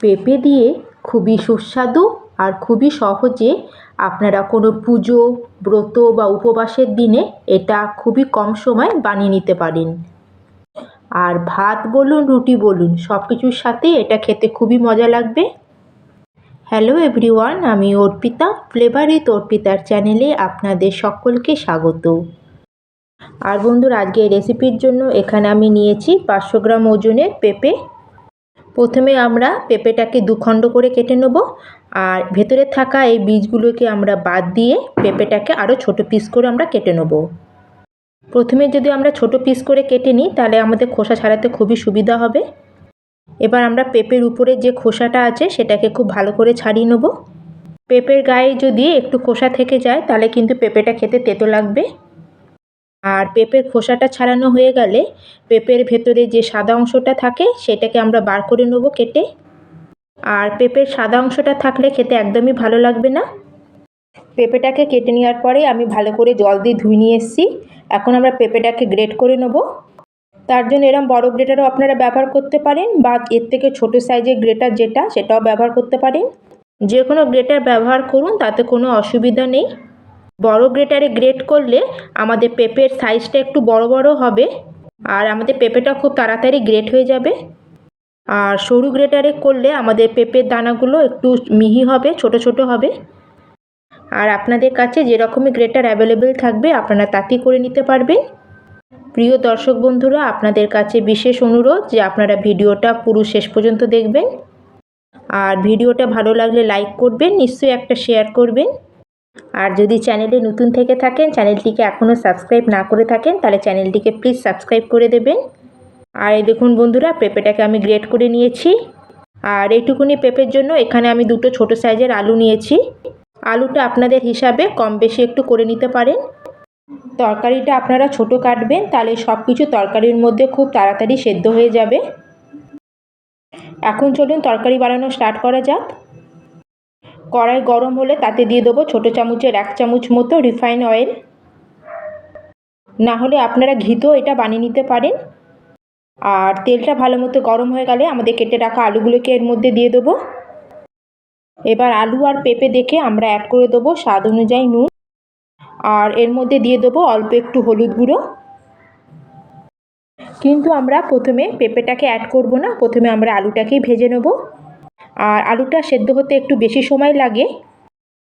পেঁপে দিয়ে খুবই সুস্বাদু আর খুবই সহজে আপনারা কোনো পুজো, ব্রত বা উপবাসের দিনে এটা খুবই কম সময় বানিয়ে নিতে পারেন। আর ভাত বলুন, রুটি বলুন সব কিছুর সাথে এটা খেতে খুবই মজা লাগবে। হ্যালো এভরিওয়ান আমি অর্পিতা ফ্লেভার উইথ অর্পিতার চ্যানেলে আপনাদের সকলকে স্বাগত। আর বন্ধুরা আজকে রেসিপির জন্য এখানে আমি নিয়েছি পাঁচশো গ্রাম ওজনের পেঁপে। প্রথমে আমরা পেঁপেটাকে দুখণ্ড করে কেটে নেব আর ভেতরে থাকা এই বীজগুলোকে আমরা বাদ দিয়ে পেঁপেটাকে আরও ছোট পিস করে আমরা কেটে নেব। প্রথমে যদি আমরা ছোট পিস করে কেটে নিই, তাহলে আমাদের খোসা ছাড়াতে খুবই সুবিধা হবে। এবার আমরা পেঁপের উপরে যে খোসাটা আছে, সেটাকে খুব ভালো করে ছাড়িয়ে নেব। পেঁপের গায়ে যদি একটু খোসা থেকে যায়, তাহলে কিন্তু পেঁপেটা খেতে তেতো লাগবে। আর পেঁপের খোসাটা ছাড়ানো হয়ে গেলে পেঁপের ভেতরে যে সাদা অংশটা থাকে সেটাকে আমরা বার করে নেব কেটে। আর পেঁপের সাদা অংশটা থাকলে খেতে একদমই ভালো লাগবে না। পেঁপেটাকে কেটে নেওয়ার পরে আমি ভালো করে জল দিয়ে ধুয়ে নিয়ে এসেছি। এখন আমরা পেঁপেটাকে গ্রেট করে নেব। তার জন্য এরম বড় গ্রেটারও আপনারা ব্যবহার করতে পারেন বা এর থেকে ছোট সাইজের গ্রেটার যেটা, সেটাও ব্যবহার করতে পারেন। যে কোনো গ্রেটার ব্যবহার করুন, তাতে কোনো অসুবিধা নেই। বড় গ্রেটারে গ্রেট করলে আমাদের পেঁপের সাইজটা একটু বড় বড় হবে। আর আমাদের পেঁপেটা খুব তাড়াতাড়ি গ্রেট হয়ে যাবে। আর সরু গ্রেটারে করলে আমাদের পেঁপের দানাগুলো একটু মিহি হবে, ছোট ছোট হবে। আর আপনাদের কাছে যেরকমই গ্রেটার অ্যাভেলেবেল থাকবে, আপনারা তাতেই করে নিতে পারবেন। প্রিয় দর্শক বন্ধুরা, আপনাদের কাছে বিশেষ অনুরোধ যে আপনারা ভিডিওটা পুরো শেষ পর্যন্ত দেখবেন। আর ভিডিওটা ভালো লাগলে লাইক করবেন, নিশ্চয়ই একটা শেয়ার করবেন। আর যদি চ্যানেলে নতুন থেকে থাকেন, চ্যানেলটিকে এখনও সাবস্ক্রাইব না করে থাকেন, তাহলে চ্যানেলটিকে প্লিজ সাবস্ক্রাইব করে দেবেন। আর এই দেখুন বন্ধুরা, পেঁপেটাকে আমি গ্রেট করে নিয়েছি। আর এইটুকুনি পেঁপের জন্য এখানে আমি দুটো ছোট সাইজের আলু নিয়েছি। আলুটা আপনাদের হিসাবে কম বেশি একটু করে নিতে পারেন। তরকারিটা আপনারা ছোট কাটবেন, তাহলে সব কিছু তরকারির মধ্যে খুব তাড়াতাড়ি সেদ্ধ হয়ে যাবে। এখন চলুন তরকারি বানানো স্টার্ট করা যাক। কড়াই গরম হলে তাতে দিয়ে দেবো ছোটো চামচের এক চামচ মতো রিফাইন অয়েল। না হলে আপনারা ঘিতেও এটা বানিয়ে নিতে পারেন। আর তেলটা ভালো মতো গরম হয়ে গেলে আমাদের কেটে রাখা আলুগুলোকে এর মধ্যে দিয়ে দেবো। এবার আলু আর পেঁপে দেখে আমরা অ্যাড করে দেবো স্বাদ অনুযায়ী নুন। আর এর মধ্যে দিয়ে দেবো অল্প একটু হলুদ গুঁড়ো। কিন্তু আমরা প্রথমে পেঁপেটাকে অ্যাড করব না, প্রথমে আমরা আলুটাকেই ভেজে নেব। আর আলুটা সেদ্ধ হতে একটু বেশি সময় লাগে।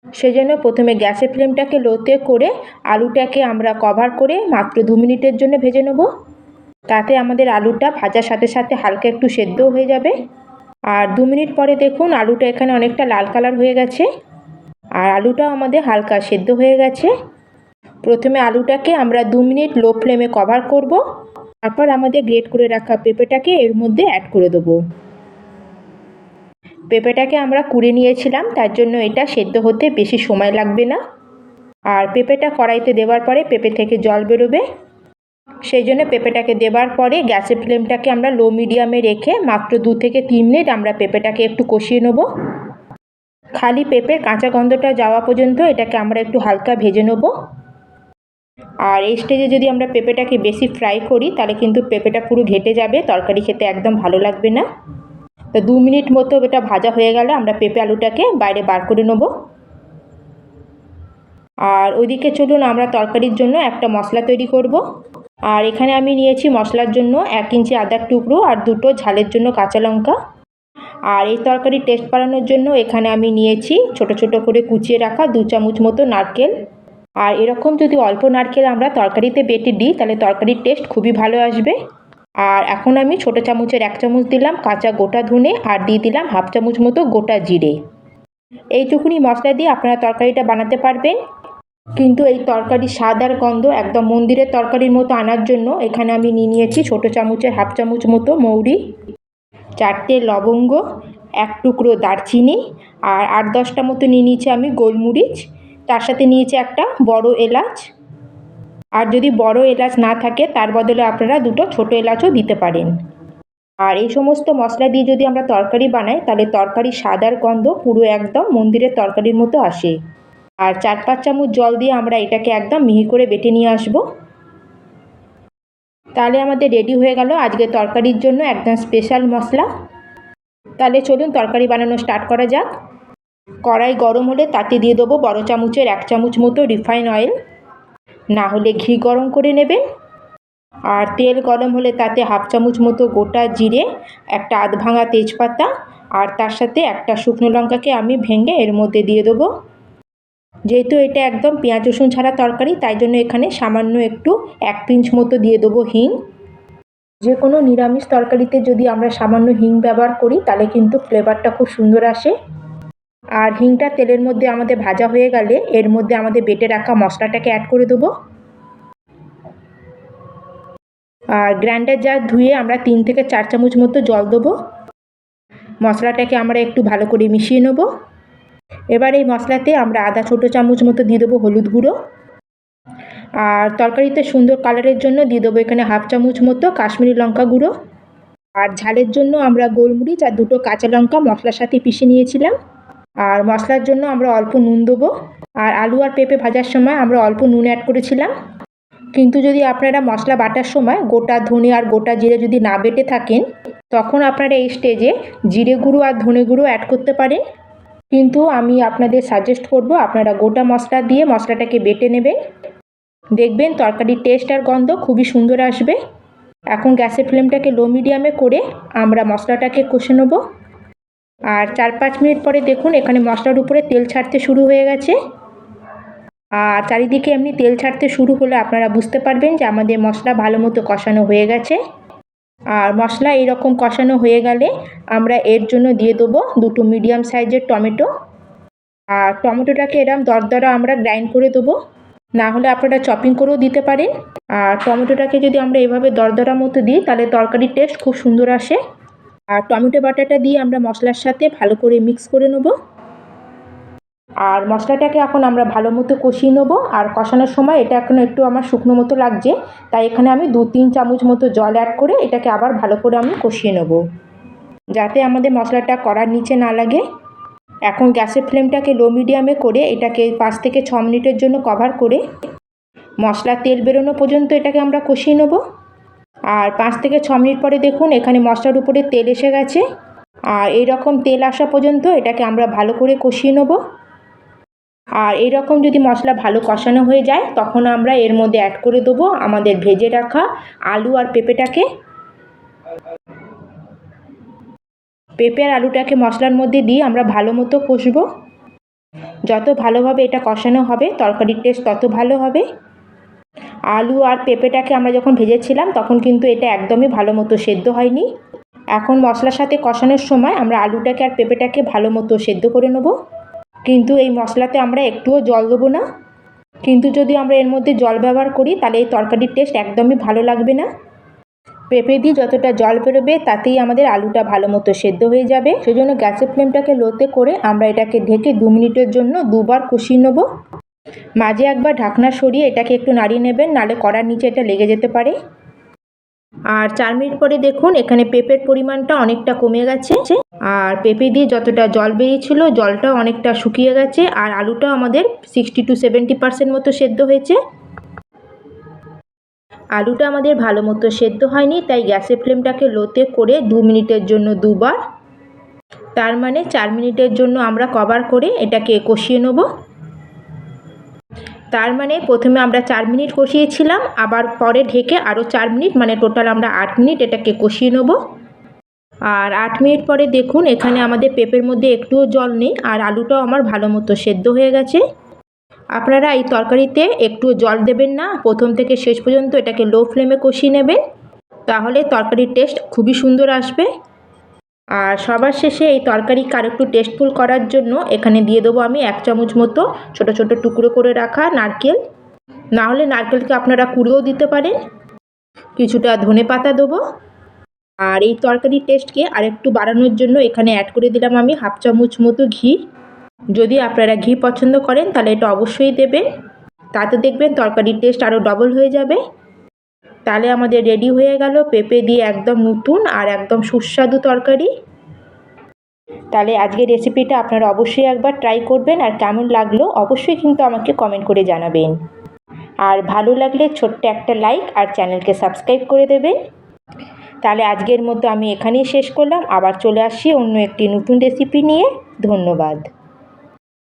সেজন্য প্রথমে গ্যাসের ফ্লেমটাকে লোতে করে আলুটাকে আমরা কভার করে মাত্র দু মিনিটের জন্য ভেজে নেব। তাতে আমাদের আলুটা ভাজার সাথে সাথে হালকা একটু সেদ্ধও হয়ে যাবে। আর দু মিনিট পরে দেখুন আলুটা এখানে অনেকটা লাল কালার হয়ে গেছে। আর আলুটাও আমাদের হালকা সেদ্ধ হয়ে গেছে। প্রথমে আলুটাকে আমরা দু মিনিট লো ফ্লেমে কভার করব। তারপর আমাদের গ্রেট করে রাখা পেঁপেটাকে এর মধ্যে অ্যাড করে দেবো। পেঁপেটাকে আমরা কুড়ে নিয়েছিলাম, তার জন্য এটা সেদ্ধ হতে বেশি সময় লাগবে না। আর পেঁপেটা কড়াইতে দেওয়ার পরে পেঁপে থেকে জল বেরোবে। সেই জন্য পেঁপেটাকে দেওয়ার পরে গ্যাসের ফ্লেমটাকে আমরা লো মিডিয়ামে রেখে মাত্র দু থেকে তিন মিনিট আমরা পেঁপেটাকে একটু কষিয়ে নেব। খালি পেঁপের কাঁচা গন্ধটা যাওয়া পর্যন্ত এটাকে আমরা একটু হালকা ভেজে নেব। আর এই স্টেজে যদি আমরা পেঁপেটাকে বেশি ফ্রাই করি, তাহলে কিন্তু পেঁপেটা পুরো ঘেটে যাবে, তরকারি খেতে একদম ভালো লাগবে না। তো দু মিনিট মতো এটা ভাজা হয়ে গেলে আমরা পেঁপে আলুটাকে বাইরে বার করে নেব। আর ওইদিকে চলুন আমরা তরকারির জন্য একটা মশলা তৈরি করব। আর এখানে আমি নিয়েছি মশলার জন্য এক ইঞ্চি আদার টুকরো আর দুটো ঝালের জন্য কাঁচা লঙ্কা। আর এই তরকারির টেস্ট বাড়ানোর জন্য এখানে আমি নিয়েছি ছোট ছোট করে কুচিয়ে রাখা দু চামচ মতো নারকেল। আর এরকম যদি অল্প নারকেল আমরা তরকারিতে বেটে দিই, তাহলে তরকারির টেস্ট খুবই ভালো আসবে। আর এখন আমি ছোটো চামচের এক চামচ দিলাম কাঁচা গোটা ধনে আর দিয়ে দিলাম হাফ চামচ মতো গোটা জিরে। এইটুকুনি মশলা দিয়ে আপনারা তরকারিটা বানাতে পারবেন। কিন্তু এই তরকারি স্বাদ আর গন্ধ একদম মন্দিরের তরকারির মতো আনার জন্য এখানে আমি নিয়ে নিয়েছি ছোটো চামচের হাফ চামচ মতো মৌরি, চারটে লবঙ্গ, এক টুকরো দারচিনি আর আট দশটা মতো নিয়ে নিয়েছি আমি গোলমরিচ। তার সাথে নিয়েছি একটা বড় এলাচ। আর যদি বড় এলাচ না থাকে, তার বদলে আপনারা দুটো ছোটো এলাচও দিতে পারেন। আর এই সমস্ত মশলা দিয়ে যদি আমরা তরকারি বানাই, তাহলে তরকারির স্বাদ আর গন্ধ পুরো একদম মন্দিরের তরকারির মতো আসে। আর চার পাঁচ চামচ জল দিয়ে আমরা এটাকে একদম মিহি করে বেটে নিয়ে আসব। তাহলে আমাদের রেডি হয়ে গেল আজকে তরকারির জন্য একদম স্পেশাল মশলা। তাহলে চলুন তরকারি বানানো স্টার্ট করা যাক। কড়াই গরম হলে তাতে দিয়ে দেবো বড় চামচের এক চামচ মতো রিফাইন অয়েল। না হলে ঘি গরম করে নেবেন। আর তেল গরম হলে তাতে হাফ চামচ মতো গোটা জিরে, একটা আধ ভাঙা তেজপাতা, আর তার সাথে একটা শুকনো লঙ্কাকে আমি ভেঙে এর মধ্যে দিয়ে দেবো। যেহেতু এটা একদম পেঁয়াজ, রসুন ছাড়া তরকারি, তাই জন্য এখানে সামান্য একটু এক পিঞ্চ মতো দিয়ে দেবো হিং। যে কোনো নিরামিষ তরকারিতে যদি আমরা সামান্য হিং ব্যবহার করি, তাহলে কিন্তু ফ্লেভারটা খুব সুন্দর আসে। আর হিংটা তেলের মধ্যে আমাদের ভাজা হয়ে গেলে এর মধ্যে আমাদের বেটে রাখা মশলাটাকে অ্যাড করে দেবো। আর গ্রাইন্ডার জার ধুয়ে আমরা তিন থেকে চার চামচ মতো জল দেবো। মশলাটাকে আমরা একটু ভালো করে মিশিয়ে নেব। এবার এই মশলাতে আমরা আদা ছোটো চামচ মতো দিয়ে দেবো হলুদ গুঁড়ো। আর তরকারিতে সুন্দর কালারের জন্য দিয়ে দেবো এখানে হাফ চামচ মতো কাশ্মীরি লঙ্কা গুঁড়ো। আর ঝালের জন্য আমরা গোলমরিচ আর দুটো কাঁচা লঙ্কা মশলার সাথে পিষে নিয়েছিলাম। আর মশলার জন্য আমরা অল্প নুন দেবো। আর আলু আর পেঁপে ভাজার সময় আমরা অল্প নুন অ্যাড করেছিলাম। কিন্তু যদি আপনারা মশলা বাটার সময় গোটা ধনে আর গোটা জিরে যদি না বেটে থাকেন, তখন আপনারা এই স্টেজে জিরে গুঁড়ো আর ধনে গুঁড়ো অ্যাড করতে পারেন। কিন্তু আমি আপনাদের সাজেস্ট করব, আপনারা গোটা মশলা দিয়ে মশলাটাকে বেটে নেবেন। দেখবেন তরকারির টেস্ট আর গন্ধ খুবই সুন্দর আসবে। এখন গ্যাসের ফ্লেমটাকে লো মিডিয়ামে করে আমরা মশলাটাকে কষে নেব। আর চার পাঁচ মিনিট পরে দেখুন, এখানে মশলার উপরে তেল ছাড়তে শুরু হয়ে গেছে। আর চারিদিকে এমনি তেল ছাড়তে শুরু হলে আপনারা বুঝতে পারবেন যে আমাদের মশলা ভালো মতো কষানো হয়ে গেছে। আর মশলা এরকম কষানো হয়ে গেলে আমরা এর জন্য দিয়ে দেবো দুটো মিডিয়াম সাইজের টমেটো। আর টমেটোটাকে এরম দরদরা আমরা গ্রাইন্ড করে দেবো। না হলে আপনারা চপিং করেও দিতে পারেন। আর টমেটোটাকে যদি আমরা এভাবে দরদরা মতো দিই, তাহলে তরকারির টেস্ট খুব সুন্দর আসে। আর টমেটো বাটাটা দিয়ে আমরা মশলার সাথে ভালো করে মিক্স করে নেব। আর মশলাটাকে এখন আমরা ভালো মতো কষিয়ে নেব। আর কষানোর সময় এটা এখন একটু আমার শুকনো মতো লাগছে, তাই এখানে আমি দু তিন চামচ মতো জল অ্যাড করে এটাকে আবার ভালো করে আমি কষিয়ে নেব। যাতে আমাদের মশলাটা কড়ার নিচে না লাগে। এখন গ্যাসের ফ্লেমটাকে লো মিডিয়ামে করে এটাকে পাঁচ থেকে ছ মিনিটের জন্য কভার করে মশলা তেল বেরোনো পর্যন্ত এটাকে আমরা কষিয়ে নেব। আর পাঁচ থেকে ছ মিনিট পরে দেখুন এখানে মশলার উপরে তেল এসে গেছে। আর এই রকম তেল আসা পর্যন্ত এটাকে আমরা ভালো করে কষিয়ে নেব। আর এরকম যদি মশলা ভালো কষানো হয়ে যায়, তখন আমরা এর মধ্যে অ্যাড করে দেবো আমাদের ভেজে রাখা আলু আর পেঁপেটাকে। পেঁপে আর আলুটাকে মশলার মধ্যে দিয়ে আমরা ভালো মতো কষবো। যত ভালোভাবে এটা কষানো হবে, তরকারির টেস্ট তত ভালো হবে। আলু আর পেঁপেটাকে আমরা যখন ভেজেছিলাম, তখন কিন্তু এটা একদমই ভালো মতো সেদ্ধ হয়নি। এখন মশলার সাথে কষানোর সময় আমরা আলুটাকে আর পেঁপেটাকে ভালো মতো সেদ্ধ করে নেব। কিন্তু এই মশলাতে আমরা একটুও জল দেবো না। কিন্তু যদি আমরা এর মধ্যে জল ব্যবহার করি, তাহলে এই তরকারির টেস্ট একদমই ভালো লাগবে না। পেঁপে দিয়ে যতটা জল বেরোবে, তাতেই আমাদের আলুটা ভালো মতো সেদ্ধ হয়ে যাবে। সেজন্য গ্যাসের ফ্লেমটাকে লোতে করে আমরা এটাকে ঢেকে দু মিনিটের জন্য দুবার কষিয়ে নেব। মাঝে একবার ঢাকনা সরিয়ে এটাকে একটু নাড়িয়ে নেবেন, নালে কড়ার নিচে এটা লেগে যেতে পারে। আর চার মিনিট পরে দেখুন, এখানে পেঁপের পরিমাণটা অনেকটা কমে গেছে। আর পেঁপে দিয়ে যতটা জল বেরিয়েছিল, জলটাও অনেকটা শুকিয়ে গেছে, আর আলুটাও আমাদের সিক্সটি টু সেভেন্টি পার্সেন্ট মতো সেদ্ধ হয়েছে। আলুটা আমাদের ভালো মতো সেদ্ধ হয়নি, তাই গ্যাসের ফ্লেমটাকে লোতে করে দু মিনিটের জন্য দুবার। তার মানে চার মিনিটের জন্য আমরা কভার করে এটাকে কষিয়ে নেব। তার মানে প্রথমে আমরা চার মিনিট কষিয়েছিলাম, আবার পরে ঢেকে আরও চার মিনিট মানে টোটাল আমরা আট মিনিট এটাকে কষিয়ে নেব। আর আট মিনিট পরে দেখুন, এখানে আমাদের পেঁপের মধ্যে একটুও জল নেই, আর আলুটাও আমার ভালো মতো সেদ্ধ হয়ে গেছে। আপনারা এই তরকারিতে একটু জল দেবেন না, প্রথম থেকে শেষ পর্যন্ত এটাকে লো ফ্লেমে কষিয়ে নেবেন। তাহলে তরকারির টেস্ট খুবই সুন্দর আসবে। আর সবার শেষে এই তরকারিকে আর একটু টেস্টফুল করার জন্য এখানে দিয়ে দেবো আমি এক চামচ মতো ছোট ছোট টুকরো করে রাখা নারকেল। না হলে নারকেলকে আপনারা কুড়েও দিতে পারেন। কিছুটা ধনে পাতা দেবো। আর এই তরকারির টেস্টকে আরেকটু বাড়ানোর জন্য এখানে অ্যাড করে দিলাম আমি হাফ চামচ মতো ঘি। যদি আপনারা ঘি পছন্দ করেন তাহলে এটা অবশ্যই দেবেন। তাতে দেখবেন তরকারির টেস্ট আরও ডবল হয়ে যাবে। তাহলে আমাদের রেডি হয়ে গেল। পেঁপে দিয়ে একদম নতুন আর একদম সুস্বাদু তরকারি। তাহলে আজকের রেসিপিটা আপনারা অবশ্যই একবার ট্রাই করবেন আর কেমন লাগল অবশ্যই কিন্তু আমাকে কমেন্ট করে জানাবেন। আর ভালো লাগলে ছোট্ট একটা লাইক আর চ্যানেলকে সাবস্ক্রাইব করে দেবেন। তাহলে আজকের মতো আমি এখানেই শেষ করলাম। আবার চলে আসছি অন্য একটি নতুন রেসিপি নিয়ে। ধন্যবাদ।